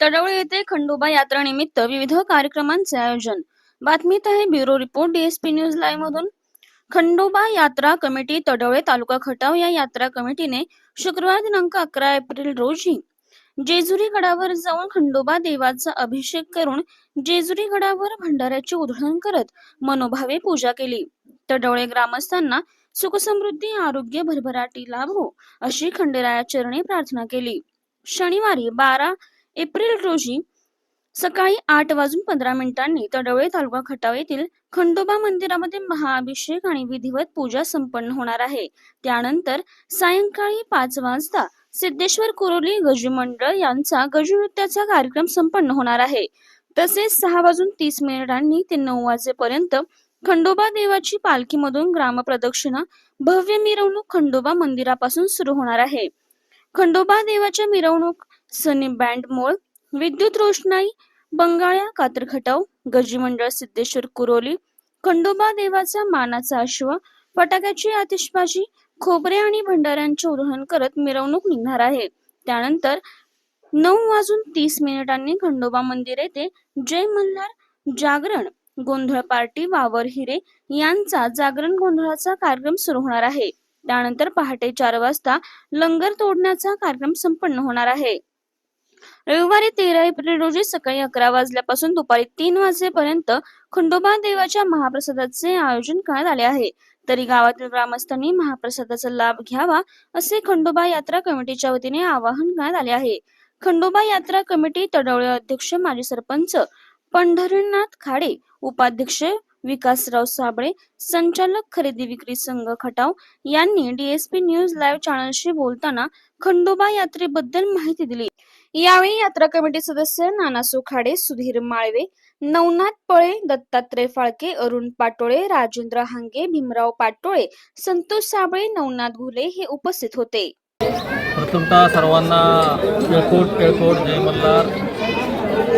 तडवळे येथे खंडोबा यात्रानिमित्त विविध कार्यक्रमांचे आयोजन. बातमीत आहे bureau report DSP news live मधून. खंडोबा यात्रा कमिटी तडवळे तालुका खटाव या यात्रा कमिटीने शुक्रवार दिनांक अकरा एप्रिल रोजी जेजुरी गडावर जाऊन खंडोबा देवाचा अभिषेक करून जेजुरी गडावर भंडाऱ्याचे उधळण करत मनोभावे पूजा केली. तडवळे ग्रामस्थांना सुखसमृद्धी आरोग्य भरभराटी लाभो अशी खंडेराया चरणी प्रार्थना केली. शनिवारी बारा एप्रिल रोजी सकाळी आठ वाजून पंधरा मिनिटांनी तडवळे तालुका खटाव येथील खंडोबा मंदिरामध्ये महाअभिषेक आणि विधिवत पूजा संपन्न होणार आहे. त्यानंतर सायंकाळी पाच वाजता सिद्धेश्वर कुरोली गजू मंडळ यांचा गजू नृत्याचा कार्यक्रम संपन्न होणार आहे. तसेच सहा वाजून तीस मिनिटांनी ते नऊ वाजेपर्यंत खंडोबा देवाची पालखीमधून ग्रामप्रदक्षिणा भव्य मिरवणूक खंडोबा मंदिरापासून सुरू होणार आहे. खंडोबा देवाच्या मिरवणूक सनी बँड मोळ विद्युत रोषणाई बंगाळ्या कातरखटाव गजी मंडळ सिद्धेश्वर कुरोली खंडोबा देवाचा मानाचा अश्व फटाक्याची आतिषबाजी खोबरे आणि भंडाऱ्यांचे उधळण करत मिरवणूक निघणार आहे. त्यानंतर नऊ वाजून तीस मिनिटांनी खंडोबा मंदिर येथे जय मल्हार जागरण गोंधळ पार्टी वावर हिरे यांचा जागरण गोंधळाचा कार्यक्रम सुरू होणार आहे. त्यानंतर पहाटे चार वाजता लंगर तोडण्याचा कार्यक्रम संपन्न होणार आहे. रविवारी तेरा एप्रिल रोजी सकाळी अकरा वाजल्यापासून दुपारी तीन वाजेपर्यंत खंडोबा देवाच्या महाप्रसादाचे आयोजन करण्यात आले आहे. तरी गावातील ग्रामस्थांनी महाप्रसादाचा लाभ घ्यावा असे खंडोबा यात्रा कमिटीच्या वतीने आवाहन करण्यात आले आहे. खंडोबा यात्रा कमिटी तडवळे अध्यक्ष माजी सरपंच पंढरीनाथ खाडे उपाध्यक्ष विकासराव साबळे संचालक खरेदी विक्री संघ खटाव यांनी डीएसपी न्यूज लाईव्ह चॅनलशी बोलताना खंडोबा यात्रेबद्दल माहिती दिली. यावेळी यात्रा कमिटी सदस्य नाना सुखाडे सुधीर माळवे नवनाथ पळे दत्तात्रय फाळके अरुण पाटोळे राजेंद्र हांगे भीमराव पाटोळे संतोष साबळे नवनाथ घुले हे उपस्थित होते. प्रथमतः सर्वांना केळकोट केळकोट जय मल्हार.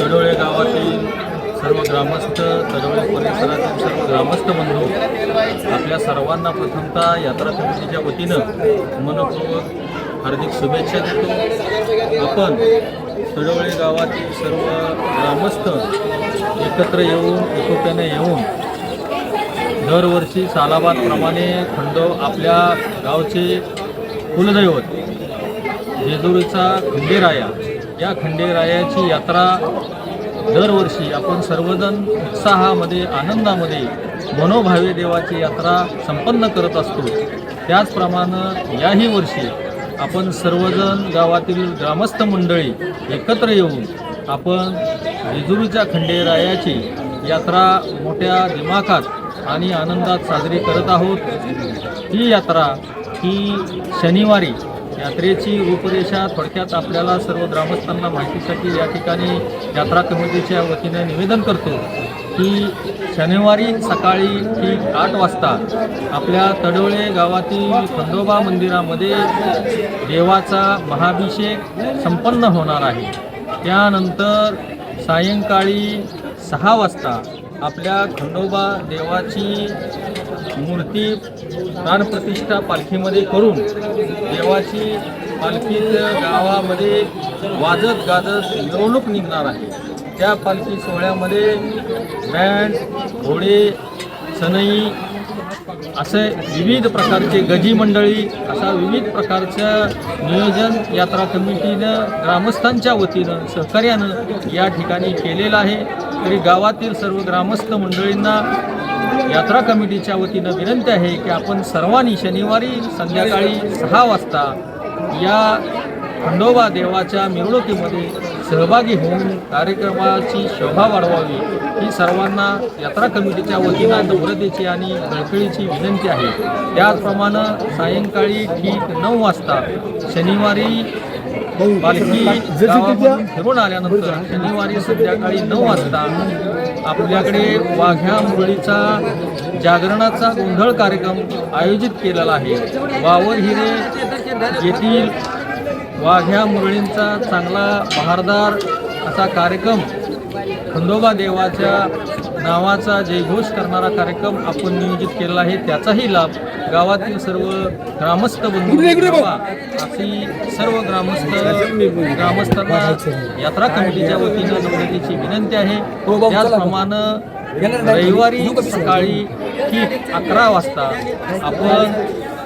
तडोळे गावातील सर्व ग्रामस्थ तडोळे परिसरातील सर्व ग्रामस्थ बंधू आपल्या सर्वांना प्रथमतः यात्रा समितीच्या वतीनं मनपूर्वक हार्दिक शुभेच्छा देतो. आपण सडवळे गावातील सर्व ग्रामस्थ एकत्र येऊन एकोप्याने येऊन दरवर्षी सालाबादप्रमाणे खंडो आपल्या गावचे कुलदैवत जेजुरीचा खंडेराया या खंडेरायाची यात्रा दरवर्षी आपण सर्वजण उत्साहामध्ये आनंदामध्ये मनोभावे देवाची यात्रा संपन्न करत असतो. त्याचप्रमाणे याही वर्षी आपण सर्वजण गावातील ग्रामस्थ मंडळी एकत्र येऊन आपण जेजुरीच्या खंडेरायाची यात्रा मोठ्या दिमाखात आणि आनंदात साजरी करत आहोत. ही यात्रा ही शनिवारी यात्रेची रूपरेषा थोडक्यात आपल्याला सर्व ग्रामस्थांना माहितीसाठी या ठिकाणी यात्रा कमिटीच्या वतीने निवेदन करतो की शनिवारी सकाळी ठीक आठ वाजता आपल्या तडोळे गावातील खंडोबा मंदिरामध्ये देवाचा महाभिषेक संपन्न होणार आहे. त्यानंतर सायंकाळी सहा वाजता आपल्या खंडोबा देवाची मूर्ती प्राणप्रतिष्ठा पालखीमध्ये करून देवाची पालखीत गावामध्ये वाजत गाजत मिरवणूक निघणार आहे. त्या पालखी सोहळ्यामध्ये बँड घोडे सनई असे विविध प्रकारचे गजी मंडळी असा विविध प्रकारचं नियोजन यात्रा कमिटीनं ग्रामस्थांच्या वतीनं सहकार्यानं या ठिकाणी केलेलं आहे. तरी गावातील सर्व ग्रामस्थ मंडळींना यात्रा कमिटीच्या वतीनं विनंती आहे की आपण सर्वांनी शनिवारी संध्याकाळी सहा वाजता या खंडोबा देवाच्या मिरवणुकीमध्ये सहभागी होऊन कार्यक्रमाची शोभा वाढवावी ही सर्वांना यात्रा कमिटीच्या वतीनं नम्रतेची आणि कळकळीची विनंती आहे. त्याचप्रमाणे सायंकाळी ठीक नऊ वाजता शनिवारी पालखी फिरून आल्यानंतर शनिवारी संध्याकाळी नऊ वाजता आपल्याकडे वाघ्या मुरळीचा जागरणाचा गोंधळ कार्यक्रम आयोजित केलेला आहे. वावर हिरे येथील वाघ्या मुरळींचा चांगला बहारदार असा कार्यक्रम खंडोबा देवाच्या नावाचा जयघोष करणारा कार्यक्रम आपण नियोजित केलेला आहे त्याचाही लाभ गावातील सर्व ग्रामस्थ बंधू अशी सर्व ग्रामस्थ ग्रामस्थांना यात्रा कमिटीच्या वतीनं नम्रतेची विनंती आहे. त्याचप्रमाणे रविवारी सकाळी ठीक अकरा वाजता आपण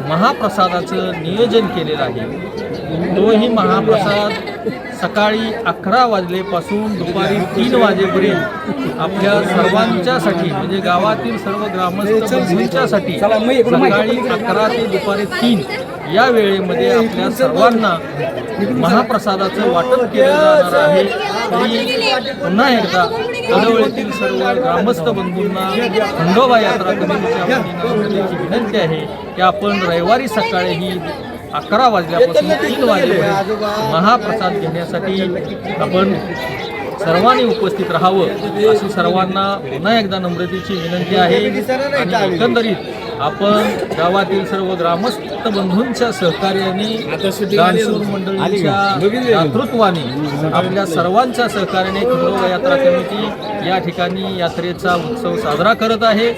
महाप्रसादाचं नियोजन केलेलं आहे. तोही महाप्रसाद सकाळी अकरा वाजलेपासून दुपारी तीन वाजेपर्यंत आपल्या सर्वांच्यासाठी म्हणजे गावातील सर्व ग्रामस्थांच्यासाठी सकाळी अकरा ते दुपारी तीन या वेळेमध्ये आपल्या सर्वांना महाप्रसादाचं वाटप केलं जाणार आहे. तरी पुन्हा एकदा कळवळीतील सर्व ग्रामस्थ बंधूंना खंडोबा यात्रा कमिटीच्या विनंती आहे की आपण रविवारी सकाळी ही अकरा वाजल्यापासून तीन वाजेपर्यंत महाप्रसाद घेण्यासाठी आपण सर्वांनी उपस्थित राहावं अशी सर्वांना पुन्हा एकदा नम्रतेची विनंती आहे. आणि एकंदरीत आपण गावातील सर्व ग्रामस्थ बंधूंच्या सहकार्याने दानशूर मंडळीच्या नेतृत्वाने आपल्या सर्वांच्या सहकार्याने खंडोबा यात्रा कमिटी या ठिकाणी यात्रेचा उत्सव साजरा करत आहे.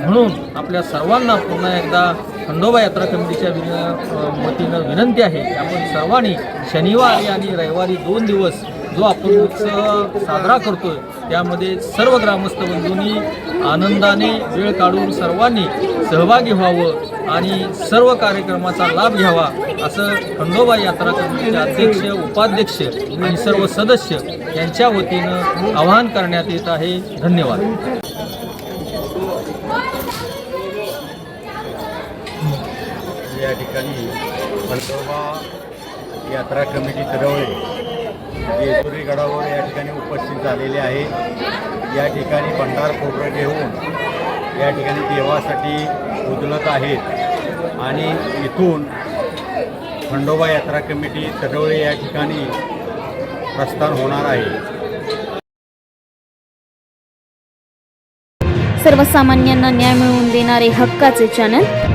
म्हणून आपल्या सर्वांना पुन्हा एकदा खंडोबा यात्रा कमिटीच्या विन वतीनं विनंती आहे की आपण सर्वांनी शनिवारी आणि रविवारी दोन दिवस जो आपण उत्सव साजरा करतोय त्यामध्ये सर्व ग्रामस्थ बंधूंनी आनंदाने वेळ काढून सर्वांनी सहभागी व्हावं आणि सर्व कार्यक्रमाचा लाभ घ्यावा असं खंडोबा यात्रा कमिटीचे अध्यक्ष उपाध्यक्ष आणि सर्व सदस्य यांच्या वतीनं आवाहन करण्यात येत आहे. धन्यवाद. या ठिकाणी खंडोबा यात्रा कमिटी तरवळे जेजुरी गडावर या ठिकाणी उपस्थित झालेले आहे या ठिकाणी भंडार खोबरं घेऊन या ठिकाणी देवासाठी उजलत आहेत. आणि इथून खंडोबा यात्रा कमिटी तरवळे या ठिकाणी प्रस्थान होणार आहे. सर्वसामान्यांना न्याय मिळवून देणारे हक्काचे channel